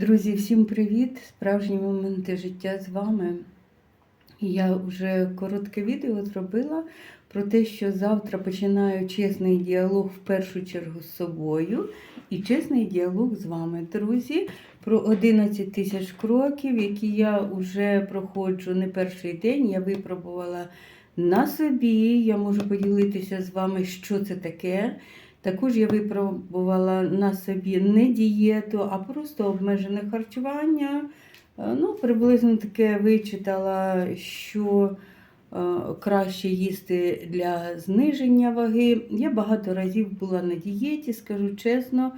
Друзі, всім привіт! Справжні моменти життя з вами. Я вже коротке відео зробила про те, що завтра починаю чесний діалог в першу чергу з собою і чесний діалог з вами, друзі, про 11 тисяч кроків, які я вже проходжу не перший день. Я випробувала на собі. Я можу поділитися з вами, що це таке. Також я випробувала на собі не дієту, а просто обмежене харчування. Е, Ну, приблизно таке вичитала, що е, краще їсти для зниження ваги. Я багато разів була на дієті, скажу чесно.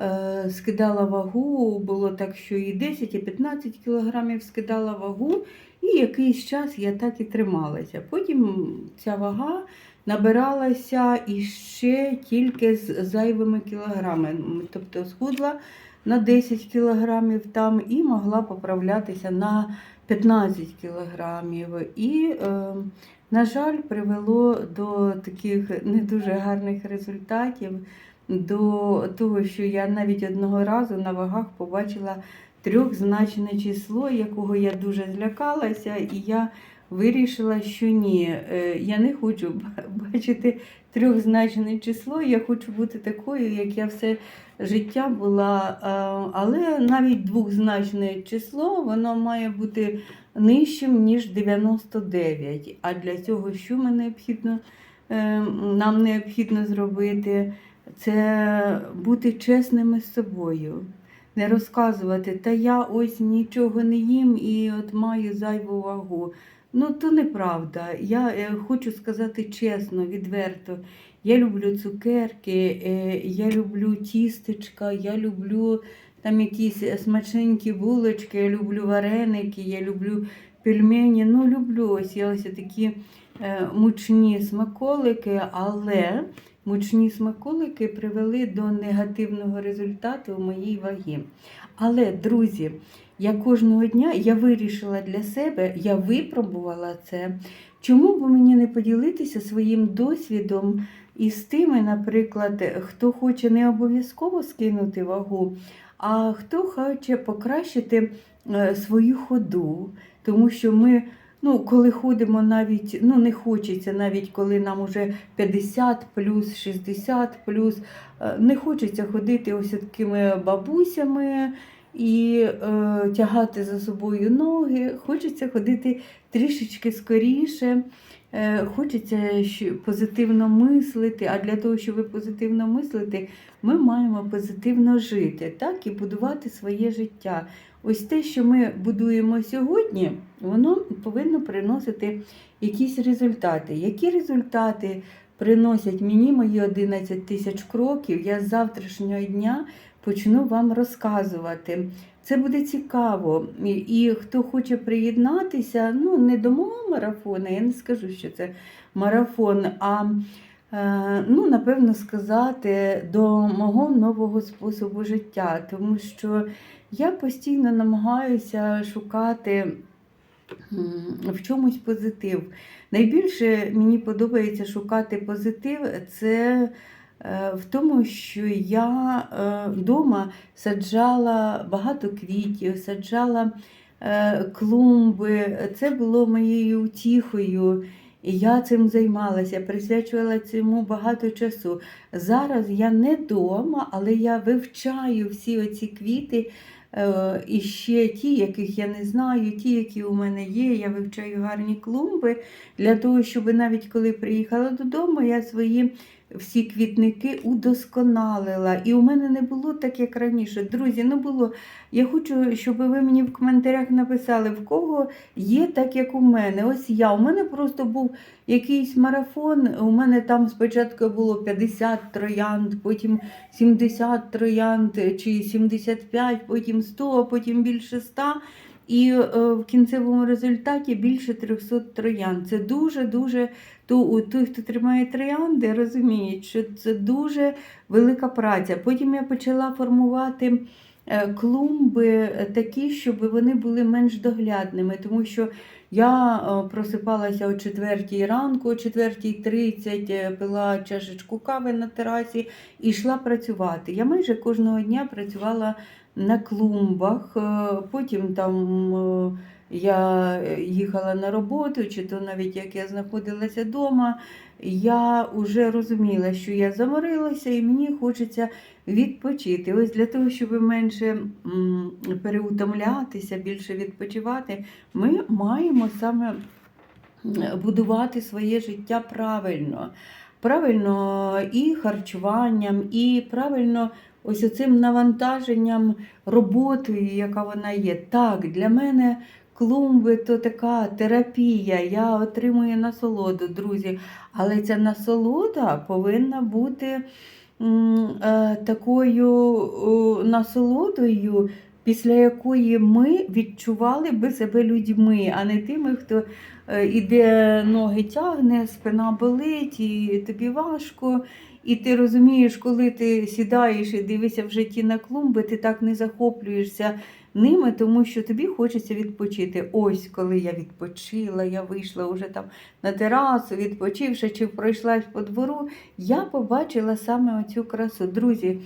Е, Скидала вагу, було так, що і 10, і 15 кілограмів скидала вагу, і якийсь час я так і трималася. Потім ця вага набиралася іще тільки з зайвими кілограмами. Тобто схудла на 10 кілограмів там і могла поправлятися на 15 кілограмів. І, е, на жаль, привело до таких не дуже гарних результатів, до того, що я навіть одного разу на вагах побачила трьохзначне число, якого я дуже злякалася, і я вирішила, що ні, е, я не хочу бачити трьохзначне число, я хочу бути такою, як я все життя була. Але навіть двохзначне число воно має бути нижчим, ніж 99. А для цього що ми необхідно, е, нам необхідно зробити? Це бути чесними з собою. Не розказувати, та я ось нічого не їм і от маю зайву вагу. Ну, то неправда. Я е, хочу сказати чесно, відверто. Я люблю цукерки, е, я люблю тістечка, я люблю там якісь смачненькі булочки, я люблю вареники, я люблю пельмені. Ну, люблю ось я ось такі е, мучні смаколики, але мучні смаколики привели до негативного результату у моїй вагі. Але, друзі, я кожного дня я вирішила для себе, я випробувала це. Чому б мені не поділитися своїм досвідом із тими, наприклад, хто хоче не обов'язково скинути вагу, а хто хоче покращити е, свою ходу, тому що ми. Ну, коли ходимо навіть, ну не хочеться, навіть коли нам уже 50 плюс, 60 плюс, е, не хочеться ходити ось такими бабусями і е, тягати за собою ноги. Хочеться ходити трішечки скоріше. Е, Хочеться позитивно мислити, а для того, щоб позитивно мислити, ми маємо позитивно жити, так і будувати своє життя. Ось те, що ми будуємо сьогодні, воно повинно приносити якісь результати. Які результати приносять мені мої 11 тисяч кроків, я з завтрашнього дня почну вам розказувати. Це буде цікаво. І, хто хоче приєднатися, ну не до мого марафону, я не скажу, що це марафон, а е, ну, напевно сказати, до мого нового способу життя, тому що я постійно намагаюся шукати в чомусь позитив. Найбільше мені подобається шукати позитив це в тому, що я вдома саджала багато квітів, саджала е, клумби. Це було моєю утіхою. І я цим займалася, присвячувала цьому багато часу. Зараз я не вдома, але я вивчаю всі оці квіти. е, І ще ті, яких я не знаю, ті, які у мене є. Я вивчаю гарні клумби для того, щоб навіть коли приїхала додому, я свої всі квітники удосконалила. І у мене не було так, як раніше. Друзі, не було. Я хочу, щоб ви мені в коментарях написали, в кого є так, як у мене. Ось я. У мене просто був якийсь марафон. У мене там спочатку було 50 троянд, потім 70 троянд чи 75, потім 100, потім більше 100. І е, в кінцевому результаті більше 300 троянд. Це дуже-дуже той, хто тримає троянди, розуміють, що це дуже велика праця. Потім я почала формувати е, клумби такі, щоб вони були менш доглядними, тому що я е, просипалася о 4 ранку, о 4.30 е, пила чашечку кави на терасі і йшла працювати. Я майже кожного дня працювала на клумбах, е, потім там е, я їхала на роботу, чи то навіть як я знаходилася вдома, я вже розуміла, що я заморилася і мені хочеться відпочити. Ось для того, щоб менше переутомлятися, більше відпочивати, ми маємо саме будувати своє життя правильно. Правильно і харчуванням, і правильно ось оцим навантаженням роботою, яка вона є. Так, для мене клумби то така терапія, я отримую насолоду, друзі. Але ця насолода повинна бути е, такою насолодою, після якої ми відчували би себе людьми, а не тими, хто е, іде ноги тягне, спина болить, і тобі важко. І ти розумієш, коли ти сідаєш і дивишся в житті на клумби, ти так не захоплюєшся ними, тому що тобі хочеться відпочити. Ось коли я відпочила, я вийшла вже там на терасу, відпочивши чи пройшлась по двору, я побачила саме оцю красу. Друзі,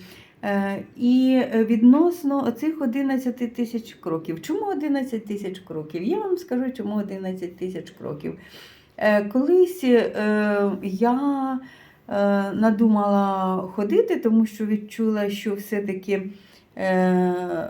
і відносно оцих 11 тисяч кроків. Чому 11 тисяч кроків? Я вам скажу, чому 11 тисяч кроків. Е, Колись е, я е, надумала ходити, тому що відчула, що все-таки е,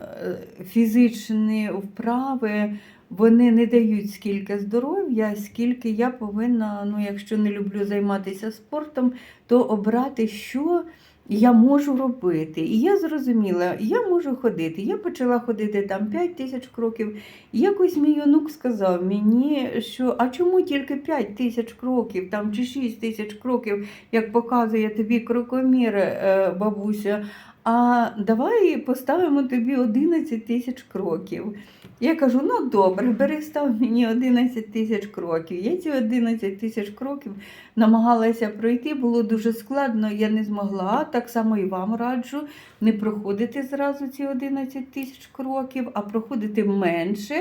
фізичні вправи вони не дають скільки здоров'я, скільки я повинна, ну, якщо не люблю займатися спортом, то обрати, що я можу робити. І я зрозуміла, я можу ходити. Я почала ходити там 5 тисяч кроків. І якось мій онук сказав мені, що а чому тільки 5 тисяч кроків там, чи 6 тисяч кроків, як показує тобі крокомір, е, бабуся. А давай поставимо тобі 11 тисяч кроків. Я кажу: ну добре, бери став мені 11 тисяч кроків. Я ці 11 тисяч кроків намагалася пройти, було дуже складно, я не змогла. Так само і вам раджу не проходити зразу ці 11 тисяч кроків, а проходити менше.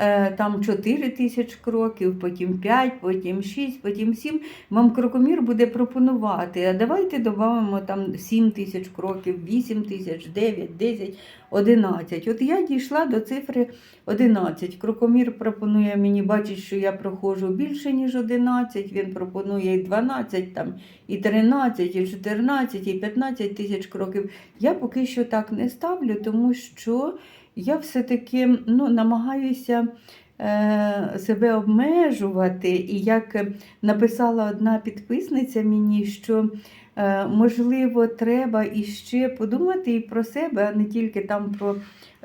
Е, Там 4 тисяч кроків, потім 5, потім 6, потім 7. Вам крокомір буде пропонувати. А давайте додамо там 7 тисяч кроків, 8 тисяч, 9, 10, 11. От я дійшла до цифри 11. Крокомір пропонує мені, бачить, що я проходжу більше, ніж 11. Він пропонує і 12, там, і 13, і 14, і 15 тисяч кроків. Я поки що так не ставлю, тому що я все-таки ну, намагаюся е, себе обмежувати. І як написала одна підписниця мені, що е, можливо треба іще подумати і про себе, а не тільки там про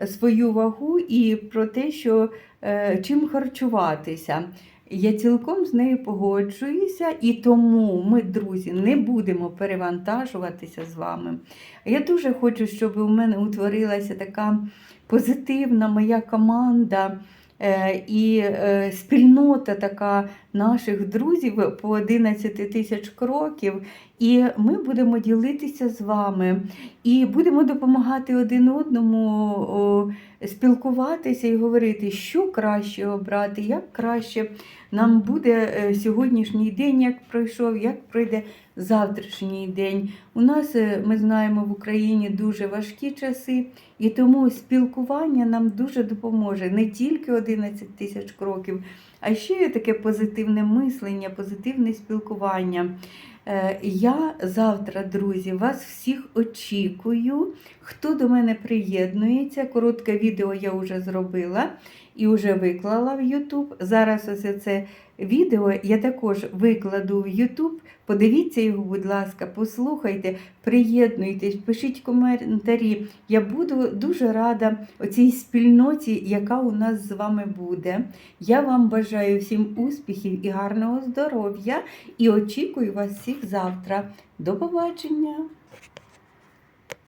свою вагу і про те, що е, чим харчуватися. Я цілком з нею погоджуюся, і тому ми, друзі, не будемо перевантажуватися з вами. Я дуже хочу, щоб у мене утворилася така позитивна моя команда е, і е, спільнота така наших друзів по 11 тисяч кроків. І ми будемо ділитися з вами і будемо допомагати один одному спілкуватися і говорити, що краще обрати, як краще нам буде е, сьогоднішній день, як пройшов, як пройде завтрашній день. У нас, е, ми знаємо, в Україні дуже важкі часи, і тому спілкування нам дуже допоможе не тільки 11 тисяч кроків, а ще є таке позитивне мислення, позитивне спілкування. Е, Я завтра, друзі, вас всіх очікую. Хто до мене приєднується, коротке відео я вже зробила і вже виклала в YouTube. Зараз ось це відео я також викладу в YouTube. Подивіться його, будь ласка, послухайте, приєднуйтесь, пишіть коментарі. Я буду дуже рада оцій спільноті, яка у нас з вами буде. Я вам бажаю всім успіхів і гарного здоров'я і очікую вас всіх завтра. До побачення!